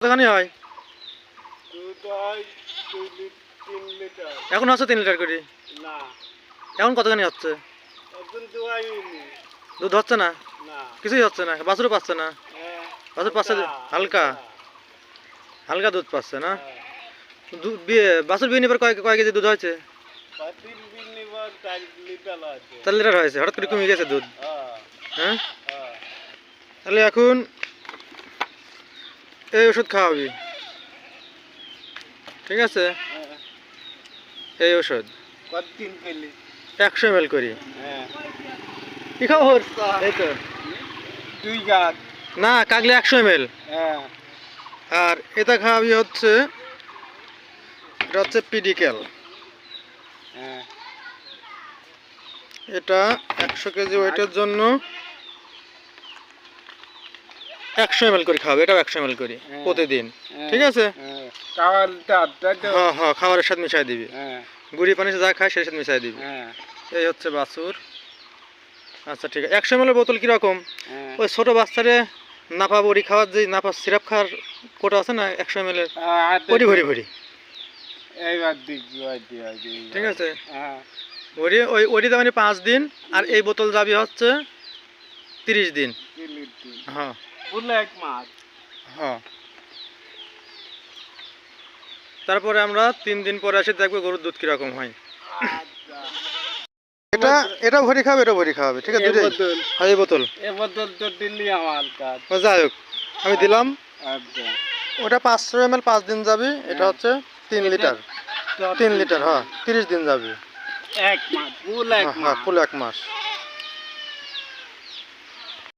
কতখানি হয়? এখন হচ্ছে তিন লিটার করে? এখন কতখানি হচ্ছে? দুধ হচ্ছে না? কিছুই হচ্ছে না? বাছুরও পাচ্ছে না? হ্যাঁ, বাছুর পাচ্ছে হালকা। হালকা? দুধ পাচ্ছে না? হ্যাঁ। বাছুর বিয়ে নিবার কয় কয় কেজি দুধ হয়েছে? চার লিটার হয়েছে হঠাৎ করে কমে গেছে দুধ? হ্যাঁ? হ্যাঁ। তাহলে এখন এই ওষুধ খাওয়াবি। ঠিক আছে। এই ওষুধ। কতদিন পেলি একশো এম এল করি। হ্যাঁ। কি খবর? এই তো। দুই গাছ না কাগলে একশো এম হ্যাঁ। আর এটা খাওয়াবি হচ্ছে এটা হচ্ছে পিডিক্যাল হ্যাঁ। এটা একশো কেজি ওয়েটের জন্য। একশো এম করে খাওয়াবে এটাও একশো এম করি হ্যাঁ। প্রতিদিন। হ্যাঁ, ঠিক আছে? হ্যাঁ হ্যাঁ হ্যাঁ খাবারের সাথে মিশাই দিবি। গুড়ি পানি যা খায় সেটার সাথে মিশাই দিবি। এই হচ্ছে বাছুর। আচ্ছা ঠিক আছে। একশো এম বোতল কীরকম? ওই ছোটো বাচ্চারে নাপা বড়ি খাওয়ার যে নাপা সিরাপ খাওয়ার কোটা আছে না একশো এম এর? ভরি ভরি ভরি। ঠিক আছে? ওরি ওই ওরি দামানি পাঁচ দিন আর এই বোতল যাবি হচ্ছে তিরিশ দিন। হ্যাঁ। পুরো এক মাস। হ্যাঁ। তারপরে আমরা তিন দিন পরে এসে দেখব গরুর দুধ কীরকম হয়। আচ্ছা। এটা এটা ভরি খাবে এটা ভরি খাওয়াবে ঠিক আছে বোতল হ্যাঁ এই বোতল এ বোতল তো দিল্লি আমার যাই হোক আমি দিলাম। আচ্ছা। ওটা পাঁচশো এম এল পাঁচ দিন যাবে এটা হচ্ছে তিন লিটার। তিন লিটার হ্যাঁ তিরিশ দিন যাবে। এক মাস ফুল এক হ্যাঁ হ্যাঁ মাস। ফুল এক মাস।